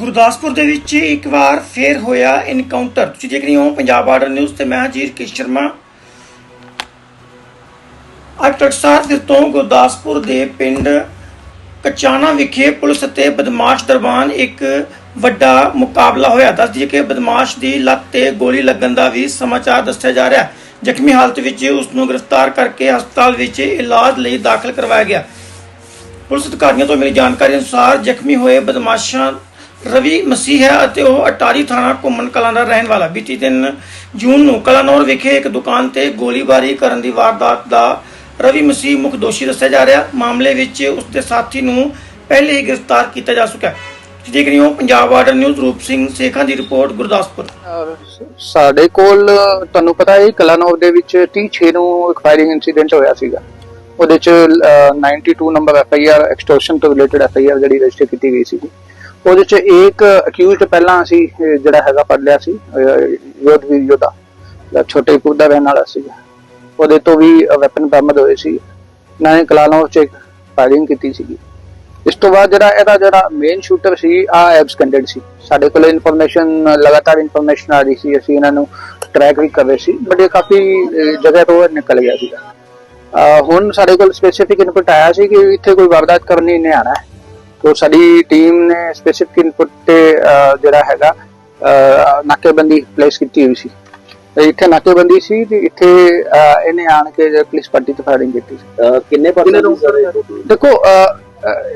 ਗੁਰਦਾਸਪੁਰ ਦੇ ਵਿੱਚ ਇੱਕ ਵਾਰ ਫੇਰ ਹੋਇਆ ਇਨਕਾਊਂਟਰ ਤੁਸੀਂ ਦੇਖ ਰਹੇ ਹੋ ਪੰਜਾਬ ਬਾਰਡਰ ਨਿਊਜ਼ ਤੇ ਮੈਂ ਹਜੀਰ ਕੇ ਸ਼ਰਮਾ। ਅੱਜ ਟਕਸਾਰ ਦੇ ਤੋਂ ਗੁਰਦਾਸਪੁਰ ਦੇ ਪਿੰਡ ਕਚਾਣਾ ਵਿਖੇ ਪੁਲਿਸ ਅਤੇ ਬਦਮਾਸ਼ ਦਰਬਾਨ ਇੱਕ ਵੱਡਾ ਮੁਕਾਬਲਾ ਹੋਇਆ। ਦੱਸ ਦਈਏ ਕਿ ਬਦਮਾਸ਼ ਦੀ ਲੱਤ ਤੇ ਗੋਲੀ ਲੱਗਣ ਦਾ ਵੀ ਸਮਾਚਾਰ ਦੱਸਿਆ ਜਾ ਰਿਹਾ ਜ਼ਖਮੀ ਹਾਲਤ ਵਿੱਚ ਉਸ ਨੂੰ ਗ੍ਰਿਫਤਾਰ ਕਰਕੇ ਹਸਪਤਾਲ ਵਿੱਚ ਇਲਾਜ ਲਈ ਦਾਖਲ ਕਰਵਾਇਆ ਗਿਆ। ਪੁਲਿਸ ਅਧਿਕਾਰੀਆਂ ਤੋਂ ਮਿਲੀ ਜਾਣਕਾਰੀ ਅਨੁਸਾਰ ਜ਼ਖਮੀ ਹੋਏ ਬਦਮਾਸ਼ਾਂ ਰਵੀ ਮਸੀਹ ਹੈ ਅਤੇ ਉਹ ਅਟਾਰੀ ਥਾਣਾ ਘੁੰਮਣ ਕਲਾਂ ਦਾ ਰਹਿਣ ਵਾਲਾ। ਬੀਤੀ ਦਿਨ ਜੂਨ ਨੂੰ ਕਲਾਨੌਰ ਵਿਖੇ ਇੱਕ ਦੁਕਾਨ ਤੇ ਗੋਲੀਬਾਰੀ ਕਰਨ ਦੀ ਵਾਰਦਾਤ ਦਾ ਰਵੀ ਮਸੀਹ ਮੁੱਖ ਦੋਸ਼ੀ ਦੱਸਿਆ ਜਾ ਰਿਹਾ। ਮਾਮਲੇ ਵਿੱਚ ਉਸ ਦੇ ਸਾਥੀ ਨੂੰ ਪਹਿਲੇ ਹੀ ਗ੍ਰਿਫਤਾਰ ਕੀਤਾ ਜਾ ਚੁੱਕਾ ਹੈ। ਦੇਖ ਰਹੇ ਹੋ ਪੰਜਾਬ ਬਾਰਡਰ ਨਿਊਜ਼, ਰੂਪ ਸਿੰਘ ਸੇਖਾਂ ਦੀ ਰਿਪੋਰਟ, ਗੁਰਦਾਸਪੁਰ। ਸਾਡੇ ਕੋਲ, ਤੁਹਾਨੂੰ ਪਤਾ ਹੈ, ਕਲਾਨੌਰ ਦੇ ਵਿੱਚ 36 ਨੂੰ ਇੱਕ ਫਾਇਰਿੰਗ ਇਨਸੀਡੈਂਟ ਹੋਇਆ ਸੀਗਾ। ਉਹਦੇ ਚ 92 number F I R extortion ਤੋਂ ਰਿਲੇਟਡ ਐਫ ਆਈ ਆਰ ਜਿਹੜੀ ਰਜਿਸਟਰ ਕੀਤੀ ਗਈ ਸੀਗੀ। ਉਹਦੇ ਚ ਇੱਕ ਅਕਿਊਜ਼ਡ ਪਹਿਲਾਂ ਅਸੀਂ ਜਿਹੜਾ ਹੈਗਾ ਫੜ ਲਿਆ ਸੀ ਯੋਧ ਵੀ ਯੋਧਾ, ਜਿਹੜਾ ਛੋਟੇ ਕੁਰਦਾ ਰਹਿਣ ਵਾਲਾ ਸੀਗਾ। ਉਹਦੇ ਤੋਂ ਵੀ ਵੈਪਨ ਬਰਾਮਦ ਹੋਏ ਸੀ। ਇਹਨਾਂ ਨੇ ਕਲਾਨੌਰ ਚ ਇੱਕ ਫਾਇਰਿੰਗ ਕੀਤੀ ਸੀਗੀ। ਇਸ ਤੋਂ ਬਾਅਦ ਜਿਹੜਾ ਇਹਦਾ ਜਿਹੜਾ ਮੇਨ ਸ਼ੂਟਰ ਸੀ ਆ ਐਬਸਕੈਂਡਡ ਸੀ। ਸਾਡੇ ਕੋਲ ਇਨਫੋਰਮੇਸ਼ਨ ਲਗਾਤਾਰ ਇਨਫੋਰਮੇਸ਼ਨ ਆ ਰਹੀ ਸੀ। ਅਸੀਂ ਇਹਨਾਂ ਨੂੰ ਟਰੈਕ ਵੀ ਕਰ ਰਹੇ ਸੀ। ਬਟ ਇਹ ਕਾਫੀ ਜਗ੍ਹਾ ਤੋਂ ਇਹ ਨਿਕਲ ਗਿਆ ਸੀਗਾ। ਹੁਣ ਸਾਡੇ ਕੋਲ ਸਪੈਸੀਫਿਕ ਇਨਪੁਟ ਆਇਆ ਸੀ ਕਿ ਇੱਥੇ ਕੋਈ ਵਾਰਦਾਤ ਕਰਨੀ ਨਹੀਂ ਆਣਾ ਹੈ। ਤੋਂ ਸਾਡੀ ਟੀਮ ਨੇ ਸਪੈਸੀਫਿਕ ਇਨਪੁਟ ਤੇ ਜਿਹੜਾ ਹੈਗਾ ਨਾਕੇਬੰਦੀ ਪਲੇਸ ਕੀਤੀ ਹੋਈ ਸੀ। ਤੇ ਇੱਥੇ ਨਾਕੇਬੰਦੀ ਸੀ ਤੇ ਇੱਥੇ ਇਹਨੇ ਆਣ ਕੇ ਜੇ ਪੁਲਿਸ ਪਾਰਟੀ ਤੇ ਫਾਇਰਿੰਗ ਕੀਤੀ ਕਿੰਨੇ ਪਰਸੈਂਟ ਦੇਖੋ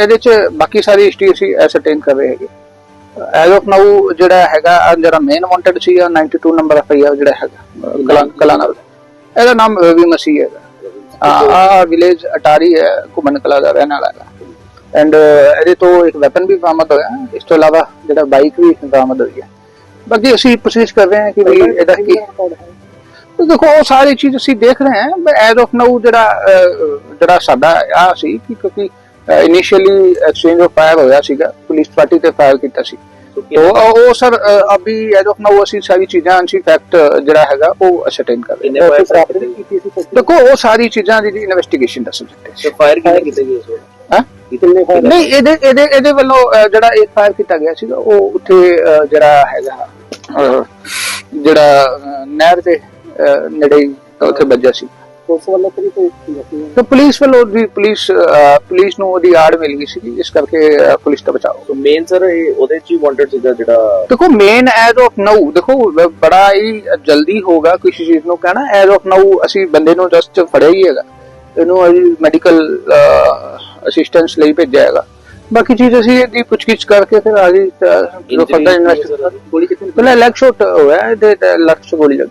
ਇਹਦੇ ਚ ਬਾਕੀ ਸਾਰੀ ਹਿਸਟਰੀ ਅਸੀਂ ਐਸਰਟੇਨ ਕਰ ਰਹੇ ਹੈਗੇ। ਐਜ਼ ਆਫ ਨਾਊ ਜਿਹੜਾ ਹੈਗਾ ਜਿਹੜਾ ਮੇਨ ਵਾਂਟਡ ਸੀ 92 ਨੰਬਰ ਐਫ ਆਈ ਜਿਹੜਾ ਹੈਗਾ ਅਹ, ਕਲਾ ਕਲਾ ਨਾਲ। ਇਹਦਾ ਨਾਮ ਰਵੀ ਮਸੀਹ ਹੈਗਾ। ਆ ਵਿਲੇਜ ਅਟਾਰੀ ਹੈ ਘੁਮਨ ਕਲਾ ਦਾ ਰਹਿਣ ਵਾਲਾ ਹੈਗਾ। ਐਂਡ ਇਹਦੇ ਤੋਂ ਇੱਕ ਵੈਪਨ ਵੀ ਬਰਾਮਦ ਹੋਇਆ। ਇਸ ਤੋਂ ਇਲਾਵਾ ਜਿਹੜਾ ਬਾਈਕ ਵੀ ਬਰਾਮਦ ਹੋਈ ਹੈ। ਬਾਕੀ ਅਸੀਂ ਕੋਸ਼ਿਸ਼ ਕਰ ਰਹੇ ਹਾਂ ਕਿ ਵੀ ਇਹਦਾ ਕੀ ਤੇ ਦੇਖੋ ਉਹ ਸਾਰੀ ਚੀਜ਼ ਅਸੀਂ ਦੇਖ ਰਹੇ ਹਾਂ ਬਟ ਐਜ਼ ਆਫ ਨਾਊ ਜਿਹੜਾ ਜਿਹੜਾ ਸਾਡਾ ਆ ਸੀ ਕਿ ਕਿਉਂਕਿ ਇਨੀਸ਼ੀਅਲੀ ਐਕਸਚੇਂਜ ਆਫ ਫਾਇਰ ਹੋਇਆ ਸੀਗਾ। ਪੁਲਿਸ ਪਾਰਟੀ ਤੇ ਫਾਇਰ ਕੀਤਾ ਸੀ। ਤੋ ਉਹ ਉਹ ਸਰ ਅਭੀ ਐਜ਼ ਆਫ ਨਾਊ ਅਸੀਂ ਸਾਰੀ ਚੀਜ਼ਾਂ ਅਸੀਂ ਫੈਕਟ ਜਿਹੜਾ ਹੈਗਾ ਉਹ ਅਸਰਟੇਨ ਕਰ ਰਹੇ ਹਾਂ। ਦੇਖੋ ਉਹ ਸਾਰੀ ਚੀਜ਼ਾਂ ਦੀ ਇਨਵੈਸਟੀਗੇਸ਼ਨ ਦਾ ਸਬਜੈਕਟ ਹੈ ਫਾਇਰ ਕਿੰਨੇ ਕੀਤੇ ਗਏ ਉਸ ਹਾਂ? ਨਹੀਂ ਇਹਦੇ ਇਹਦੇ ਇਹਦੇ ਵੱਲੋਂ ਜਿਹੜਾ ਇੱਕ ਫਾਇਰ ਕੀਤਾ ਗਿਆ ਸੀਗਾ ਉਹ ਉੱਥੇ ਜਿਹੜਾ ਹੈਗਾ ਜਿਹੜਾ ਨਹਿਰ ਦੇ ਨੇੜੇ ਉੱਥੇ ਵੱਜਿਆ ਸੀ। ਵੱਲੋਂ ਕੋਈ ਤੇ ਪੁਲਿਸ ਵੱਲੋਂ ਵੀ ਪੁਲਿਸ ਅਹ, ਪੁਲਿਸ ਨੂੰ ਉਹਦੀ ਆੜ ਮਿਲ ਗਈ ਸੀ ਇਸ ਕਰਕੇ ਅਹ, ਪੁਲਿਸ ਦਾ ਬਚਾਓ ਮੇਨ ਸਰ ਇਹ ਉਹਦੇ ਚ ਹੀ ਵਾਂਟਡ ਸੀਗਾ ਜਿਹੜਾ ਦੇਖੋ ਮੇਨ ਐਜ਼ ਆਫ ਨਾਊ ਦੇਖੋ ਬ- ਬੜਾ ਹੀ ਜਲਦੀ ਹੋਗਾ ਕਿਸੇ ਚੀਜ਼ ਨੂੰ ਕਹਿਣਾ। ਐਜ਼ ਆਫ ਨਾਊ ਅਸੀਂ ਬੰਦੇ ਨੂੰ ਜਸਟ ਫੜਿਆ ਹੀ ਹੈਗਾ। ਇਹਨੂੰ ਅਸੀਂ ਮੈਡੀਕਲ ਅਸਿਸਟੈਂਸ ਲਈ ਭੇਜਿਆ ਹੈਗਾ। ਬਾਕੀ ਚੀਜ਼ ਅਸੀਂ ਇਹਦੀ ਪੁੱਛਗਿੱਛ ਕਰਕੇ ਫਿਰ ਆਗੇ ਜੋ ਫਰਦਰ ਇਨਵੈਸਟੀਗੇਸ਼ਨ ਗੋਲੀ ਕਿੱਥੇ ਪਹਿਲਾਂ ਲੈਗ ਸ਼ਾਟ ਹੋਇਆ ਇਹਦੇ ਤੇ ਲੱਤ 'ਚ ਗੋਲੀ ਲੱਗੀ।